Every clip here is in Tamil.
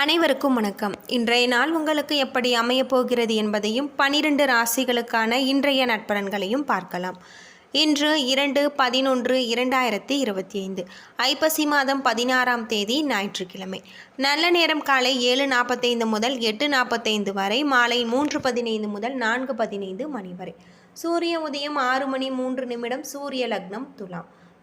அனைவருக்கும் வணக்கம். இன்றைய நாள் உங்களுக்கு எப்படி அமையப் போகிறது என்பதையும் பனிரெண்டு ராசிகளுக்கான இன்றைய நட்பலன்களையும் பார்க்கலாம். இன்று இரண்டு பதினொன்று இரண்டாயிரத்தி இருபத்தி ஐந்து ஐப்பசி மாதம் பதினாறாம் தேதி ஞாயிற்றுக்கிழமை. நல்ல நேரம் காலை ஏழு நாற்பத்தைந்து முதல் எட்டு நாற்பத்தைந்து வரை மாலை மூன்று பதினைந்து முதல் நான்கு பதினைந்து மணி வரை. சூரிய உதயம் ஆறு மணி மூன்று நிமிடம் சூரிய லக்னம் துலாம்.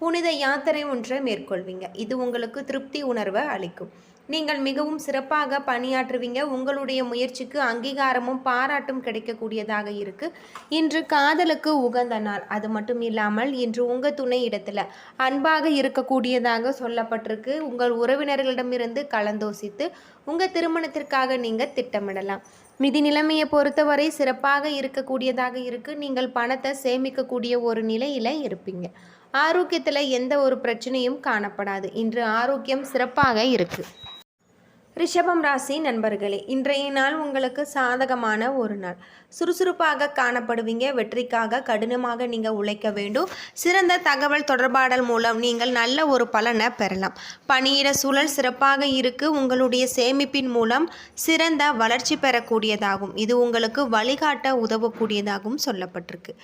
புனித யாத்திரை ஒன்றை மேற்கொள்வீங்க. இது உங்களுக்கு திருப்தி உணர்வை அளிக்கும். நீங்கள் மிகவும் சிறப்பாக பணியாற்றுவீங்க. உங்களுடைய முயற்சிக்கு அங்கீகாரமும் பாராட்டும் கிடைக்கக்கூடியதாக இருக்கு. இன்று காதலுக்கு உகந்த நாள். அது மட்டும் இல்லாமல் இன்று உங்க துணை இடத்துல அன்பாக இருக்கக்கூடியதாக சொல்லப்பட்டிருக்கு. உங்கள் உறவினர்களிடமிருந்து கலந்தோசித்து உங்க திருமணத்திற்காக நீங்க திட்டமிடலாம். நிதி நிலைமையை பொறுத்தவரை சிறப்பாக இருக்கக்கூடியதாக இருக்கு. நீங்கள் பணத்தை சேமிக்கக்கூடிய ஒரு நிலையில இருப்பீங்க. ஆரோக்கியத்தில் எந்த ஒரு பிரச்சனையும் காணப்படாது. இன்று ஆரோக்கியம் சிறப்பாக இருக்குது ரிஷபம் ராசி நண்பர்களே இன்றைய நாள் உங்களுக்கு சாதகமான ஒரு நாள். சுறுசுறுப்பாக காணப்படுவீங்க வெற்றிக்காக கடினமாக நீங்கள் உழைக்க வேண்டும். சிறந்த தகவல் தொடர்பாடல் மூலம் நீங்கள் நல்ல ஒரு பலனை பெறலாம். பணியிட சூழல் சிறப்பாக இருக்கு. உங்களுடைய சேமிப்பின் மூலம் சிறந்த வளர்ச்சி பெறக்கூடியதாகும். இது உங்களுக்கு வழிகாட்ட உதவக்கூடியதாகவும் சொல்லப்பட்டிருக்கு.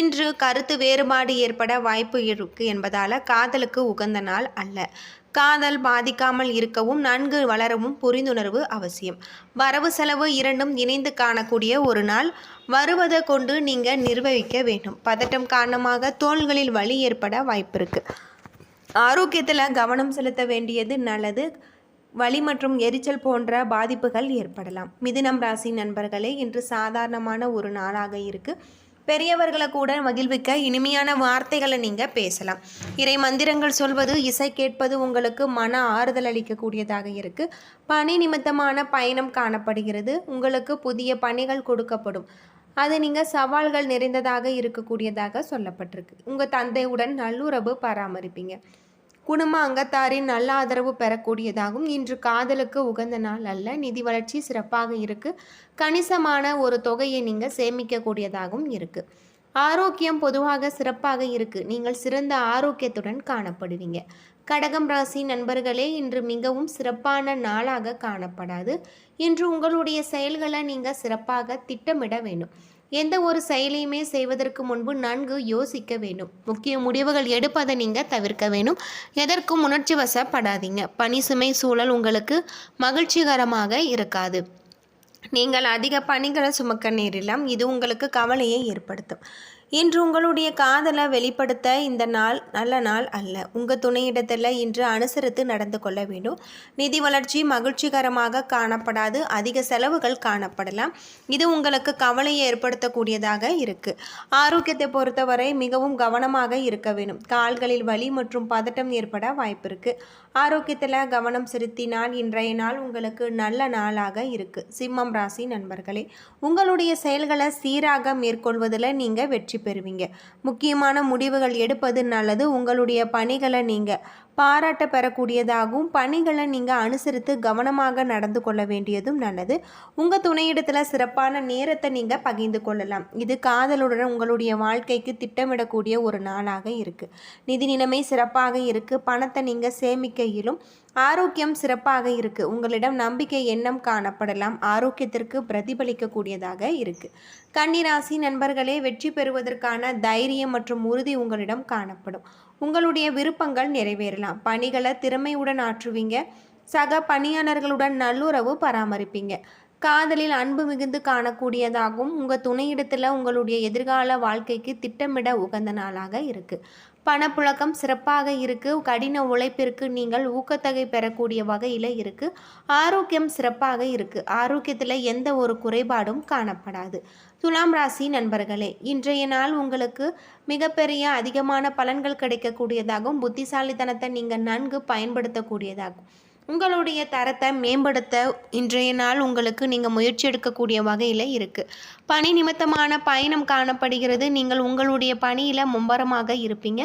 இன்று கருத்து வேறுபாடு ஏற்பட வாய்ப்பு இருக்கு என்பதால் காதலுக்கு உகந்த நாள் அல்ல. காதல் பாதிக்காமல் இருக்கவும் நன்கு வளரவும் புரிந்துணர்வு அவசியம். வரவு செலவு இரண்டும் இணைந்து காணக்கூடிய ஒரு நாள். வருவதை கொண்டு நீங்கள் நிர்வகிக்க வேண்டும். பதட்டம் காரணமாக தோள்களில் வலி ஏற்பட வாய்ப்பிருக்கு. ஆரோக்கியத்தில் கவனம் செலுத்த வேண்டியது நல்லது. வலி மற்றும் எரிச்சல் போன்ற பாதிப்புகள் ஏற்படலாம். மிதுனம் ராசி நண்பர்களே இன்று சாதாரணமான ஒரு நாளாக இருக்குது பெரியவர்களை கூட மகிழ்விக்க இனிமையான வார்த்தைகளை நீங்கள் பேசலாம். இறை மந்திரங்கள் சொல்வது இசை கேட்பது உங்களுக்கு மன ஆறுதல் அளிக்கக்கூடியதாக இருக்குது பணி நிமித்தமான பயணம் காணப்படுகிறது. உங்களுக்கு புதிய பணிகள் கொடுக்கப்படும். அது நீங்கள் சவால்கள் நிறைந்ததாக இருக்கக்கூடியதாக சொல்லப்பட்டிருக்கு. உங்கள் தந்தையுடன் நல்லுறவு பராமரிப்பீங்க. குடும்ப அங்கத்தாரின் நல்ல ஆதரவு பெறக்கூடியதாகும். இன்று காதலுக்கு உகந்த நாள் அல்ல. நிதி வளர்ச்சி சிறப்பாக இருக்கு. கணிசமான ஒரு தொகையை நீங்கள் சேமிக்கக்கூடியதாகவும் இருக்கு. ஆரோக்கியம் பொதுவாக சிறப்பாக இருக்கு. நீங்கள் சிறந்த ஆரோக்கியத்துடன் காணப்படுவீங்க. கடகம் ராசி நண்பர்களே இன்று மிகவும் சிறப்பான நாளாக காணப்படாது. இன்று உங்களுடைய செயல்களை நீங்கள் சிறப்பாக திட்டமிட வேண்டும். எந்த ஒரு செயலையுமே செய்வதற்கு முன்பு நன்கு யோசிக்க வேண்டும். முக்கிய முடிவுகள் எடுப்பதை நீங்கள் தவிர்க்க வேண்டும். எதற்கும் உணர்ச்சி வசப்படாதீங்க. பனி சுமை சூழல் உங்களுக்கு மகிழ்ச்சிகரமாக இருக்காது. நீங்கள் அதிக பணிகளை சுமக்க நேரிடலாம். இது உங்களுக்கு கவலையை ஏற்படுத்தும். இன்று உங்களுடைய காதலை வெளிப்படுத்த இந்த நாள் நல்ல நாள் அல்ல. உங்கள் துணையிடத்தில் இன்று அனுசரித்து நடந்து கொள்ள வேண்டும். நிதி வளர்ச்சி மகிழ்ச்சிகரமாக காணப்படாது. அதிக செலவுகள் காணப்படலாம். இது உங்களுக்கு கவலையை ஏற்படுத்தக்கூடியதாக இருக்குது ஆரோக்கியத்தை பொறுத்தவரை மிகவும் கவனமாக இருக்க வேண்டும். கால்களில் வலி மற்றும் பதட்டம் ஏற்பட வாய்ப்பு இருக்குது ஆரோக்கியத்தில் கவனம் செலுத்தினால் இன்றைய நாள் உங்களுக்கு நல்ல நாளாக இருக்குது சிம்மம் ராசி நண்பர்களே உங்களுடைய செயல்களை சீராக மேற்கொள்வதில் நீங்கள் வெற்றி பெறுவீங்க. முக்கியமான முடிவுகள் எடுப்பது நல்லது. உங்களுடைய பணிகளை நீங்கள் பாராட்ட பெறக்கூடியதாகவும் பணிகளை நீங்கள் அனுசரித்து கவனமாக நடந்து கொள்ள வேண்டியதும் நல்லது. உங்கள் துணையிடத்தில் சிறப்பான நேரத்தை நீங்கள் பகிர்ந்து கொள்ளலாம். இது காதலுடன் உங்களுடைய வாழ்க்கைக்கு திட்டமிடக்கூடிய ஒரு நாளாக இருக்குது நிதி நிலைமை சிறப்பாக இருக்குது பணத்தை நீங்கள் சேமிக்கையிலும் ஆரோக்கியம் சிறப்பாக இருக்குது உங்களிடம் நம்பிக்கை எண்ணம் காணப்படலாம். ஆரோக்கியத்திற்கு பிரதிபலிக்கக்கூடியதாக இருக்குது கன்னிராசி நண்பர்களே வெற்றி பெறுவதற்கான தைரியம் மற்றும் உறுதி உங்களிடம் காணப்படும். உங்களுடைய விருப்பங்கள் நிறைவேறலாம். பணிகளை திறமையுடன் ஆற்றுவீங்க. சக பணியாளர்களுடன் நல்லுறவு பராமரிப்பீங்க. காதலில் அன்பு மிகுந்து காணக்கூடியதாகவும் உங்கள் துணையிடத்தில் உங்களுடைய எதிர்கால வாழ்க்கைக்கு திட்டமிட உகந்த நாளாக இருக்குது பணப்புழக்கம் சிறப்பாக இருக்குது கடின உழைப்பிற்கு நீங்கள் ஊக்கத்தொகை பெறக்கூடிய வகையில் இருக்குது ஆரோக்கியம் சிறப்பாக இருக்குது ஆரோக்கியத்தில் எந்த ஒரு குறைபாடும் காணப்படாது. துலாம் ராசி நண்பர்களே இன்றைய நாள் உங்களுக்கு மிகப்பெரிய அதிகமான பலன்கள் கிடைக்கக்கூடியதாகவும் புத்திசாலித்தனத்தை நீங்கள் நன்கு பயன்படுத்தக்கூடியதாகும். உங்களுடைய தரத்தை மேம்படுத்த இன்றைய நாள் உங்களுக்கு நீங்கள் முயற்சி எடுக்கக்கூடிய வகையில் இருக்குது பணி நிமித்தமான பயணம் காணப்படுகிறது. நீங்கள் உங்களுடைய பணியில் மும்பரமாக இருப்பீங்க.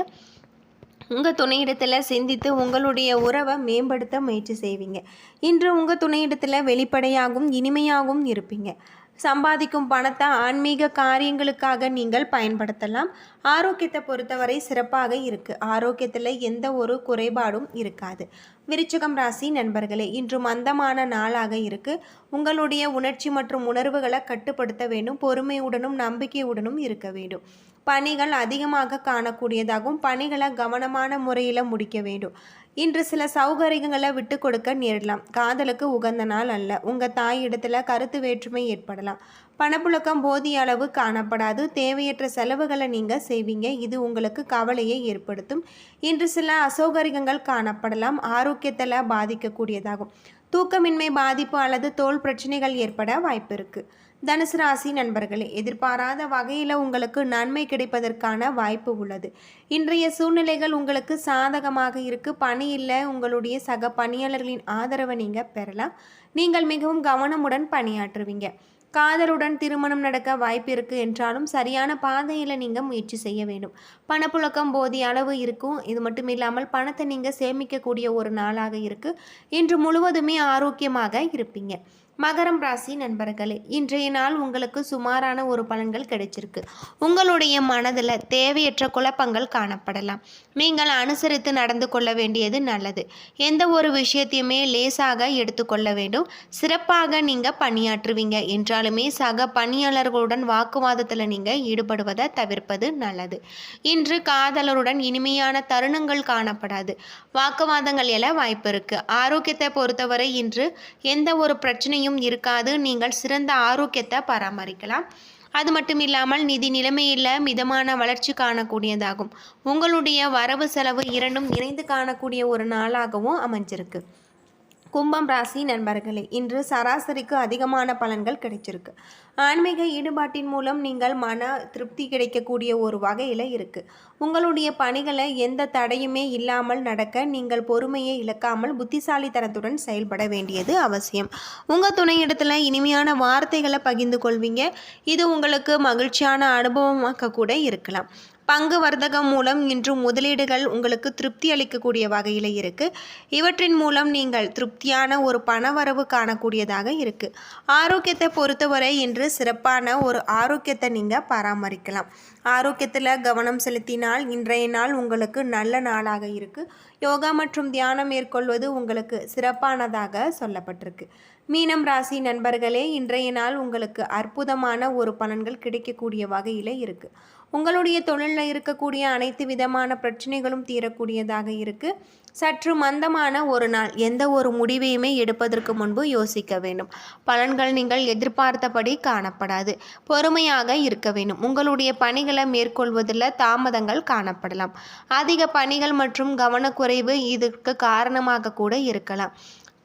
உங்கள் துணையிடத்தில் சிந்தித்து உங்களுடைய உறவை மேம்படுத்த முயற்சி செய்வீங்க. இன்று உங்கள் துணையிடத்தில் வெளிப்படையாகவும் இனிமையாகவும் இருப்பீங்க. சம்பாதிக்கும் பணத்தை ஆன்மீக காரியங்களுக்காக நீங்கள் பயன்படுத்தலாம். ஆரோக்கியத்தை பொறுத்தவரை சிறப்பாக இருக்குது ஆரோக்கியத்தில் எந்த ஒரு குறைபாடும் இருக்காது. விருச்சகம் ராசி நண்பர்களே இன்று மந்தமான நாளாக இருக்குது உங்களுடைய உணர்ச்சி மற்றும் உணர்வுகளை கட்டுப்படுத்த வேண்டும். பொறுமையுடனும் நம்பிக்கையுடனும் இருக்க வேண்டும். பணிகள் அதிகமாக காணக்கூடியதாகவும் பணிகளை கவனமான முறையில் முடிக்க வேண்டும். இன்று சில சௌகரியங்களை விட்டு கொடுக்க நேரலாம் காதலுக்கு உகந்த நாள் அல்ல. உங்கள் தாய் இடத்துல கருத்து வேற்றுமை ஏற்படலாம். பணப்புழக்கம் போதிய அளவு காணப்படாது. தேவையற்ற செலவுகளை நீங்கள் செய்வீங்க. இது உங்களுக்கு கவலையை ஏற்படுத்தும். இன்று சில அசௌகரியங்கள் காணப்படலாம். ஆரோக்கியத்தில் பாதிக்கக்கூடியதாகும். தூக்கமின்மை பாதிப்பு அல்லது தோல் பிரச்சனைகள் ஏற்பட வாய்ப்பு இருக்குது தனுசு ராசி நண்பர்களே எதிர்பாராத வகையில் உங்களுக்கு நன்மை கிடைப்பதற்கான வாய்ப்பு உள்ளது. இன்றைய சூழ்நிலைகள் உங்களுக்கு சாதகமாக இருக்கு. பணியில் உங்களுடைய சக பணியாளர்களின் ஆதரவை நீங்கள் பெறலாம். நீங்கள் மிகவும் கவனமுடன் பணியாற்றுவீங்க. காதலுடன் திருமணம் நடக்க வாய்ப்பு இருக்குது என்றாலும் சரியான பாதையில் நீங்கள் முயற்சி செய்ய வேண்டும். பணப்புழக்கம் போதிய அளவு இருக்கும். இது மட்டும் இல்லாமல் பணத்தை நீங்கள் சேமிக்கக்கூடிய ஒரு நாளாக இருக்குது இன்று முழுவதுமே ஆரோக்கியமாக இருப்பீங்க. மகரம் ராசி நண்பர்களே இன்றைய நாள் உங்களுக்கு சுமாரான ஒரு பலன்கள் கிடைச்சிருக்கு. உங்களுடைய மனதில் தேவையற்ற குழப்பங்கள் காணப்படலாம். நீங்கள் அனுசரித்து நடந்து கொள்ள வேண்டியது நல்லது. எந்த ஒரு விஷயத்தையுமே லேசாக எடுத்துக்கொள்ள வேண்டும். சிறப்பாக நீங்கள் பணியாற்றுவீங்க. என்றாலுமே சக பணியாளர்களுடன் வாக்குவாதத்தில் நீங்கள் ஈடுபடுவதை தவிர்ப்பது நல்லது. இன்று காதலருடன் இனிமையான தருணங்கள் காணப்படாது. வாக்குவாதங்கள் எல்லாம் வாய்ப்பு இருக்குது ஆரோக்கியத்தை பொறுத்தவரை இன்று எந்த ஒரு பிரச்சனையும் பிரச்சனையும் இருக்காது. நீங்கள் சிறந்த ஆரோக்கியத்தை பராமரிக்கலாம். அது மட்டும் இல்லாமல் நிதி நிலைமையில் மிதமான வளர்ச்சி காணக்கூடியதாகும். உங்களுடைய வரவு செலவு இரண்டும் இணைந்து காணக்கூடிய ஒரு நாளாகவும் அமைஞ்சிருக்கு. கும்பம் ராசி நண்பர்களே இன்று சராசரிக்கு அதிகமான பலன்கள் கிடைச்சிருக்கு. ஆன்மீக ஈடுபாட்டின் மூலம் நீங்கள் மன திருப்தி கிடைக்கக்கூடிய ஒரு வகையில் இருக்குது உங்களுடைய பணிகளை எந்த தடையுமே இல்லாமல் நடக்க நீங்கள் பொறுமையை இழக்காமல் புத்திசாலித்தனத்துடன் செயல்பட வேண்டியது அவசியம். உங்கள் துணையிடத்தில் இனிமையான வார்த்தைகளை பகிர்ந்து கொள்வீங்க. இது உங்களுக்கு மகிழ்ச்சியான அனுபவமாக கூட இருக்கலாம். பங்கு வர்த்தகம் மூலம் இன்று முதலீடுகள் உங்களுக்கு திருப்தி அளிக்கக்கூடிய வகையில் இருக்குது இவற்றின் மூலம் நீங்கள் திருப்தியான ஒரு பணவரவு காணக்கூடியதாக இருக்குது ஆரோக்கியத்தை பொறுத்தவரை இன்று சிறப்பான ஒரு ஆரோக்கியத்தை நீங்கள் பராமரிக்கலாம். ஆரோக்கியத்தில் கவனம் செலுத்தினால் இன்றைய நாள் உங்களுக்கு நல்ல நாளாக இருக்குது யோகா மற்றும் தியானம் மேற்கொள்வது உங்களுக்கு சிறப்பானதாக சொல்லப்பட்டிருக்கு. மீனம் ராசி நண்பர்களே இன்றைய நாள் உங்களுக்கு அற்புதமான ஒரு பலன்கள் கிடைக்கக்கூடிய வகையில் இருக்குது உங்களுடைய தொழிலில் இருக்கக்கூடிய அனைத்து விதமான பிரச்சனைகளும் தீரக்கூடியதாக இருக்குது சற்று மந்தமான ஒரு நாள் எந்த ஒரு முடிவையுமே எடுப்பதற்கு முன்பு யோசிக்க வேண்டும். பலன்கள் நீங்கள் எதிர்பார்த்தபடி காணப்படாது. பொறுமையாக இருக்க வேண்டும். உங்களுடைய பணிகளை மேற்கொள்வதில் தாமதங்கள் காணப்படலாம். அதிக பணிகள் மற்றும் கவனக்குறைவு இதற்கு காரணமாக கூட இருக்கலாம்.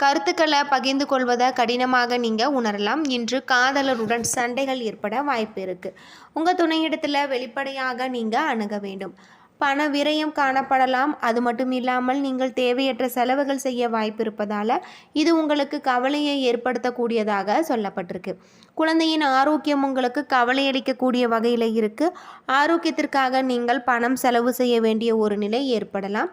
கருத்துக்களை பகிர்ந்து கொள்வதை கடினமாக நீங்கள் உணரலாம். இன்று காதலருடன் சண்டைகள் ஏற்பட வாய்ப்பு இருக்குது உங்கள் துணையிடத்தில் வெளிப்படையாக நீங்கள் அணுக வேண்டும். பண விரயம் காணப்படலாம். அது மட்டும் இல்லாமல் நீங்கள் தேவையற்ற செலவுகள் செய்ய வாய்ப்பு இருப்பதால் இது உங்களுக்கு கவலையை ஏற்படுத்தக்கூடியதாக சொல்லப்பட்டிருக்கு. குழந்தையின் ஆரோக்கியம் உங்களுக்கு கவலை அளிக்கக்கூடிய வகையில் இருக்குது ஆரோக்கியத்திற்காக நீங்கள் பணம் செலவு செய்ய வேண்டிய ஒரு நிலை ஏற்படலாம்.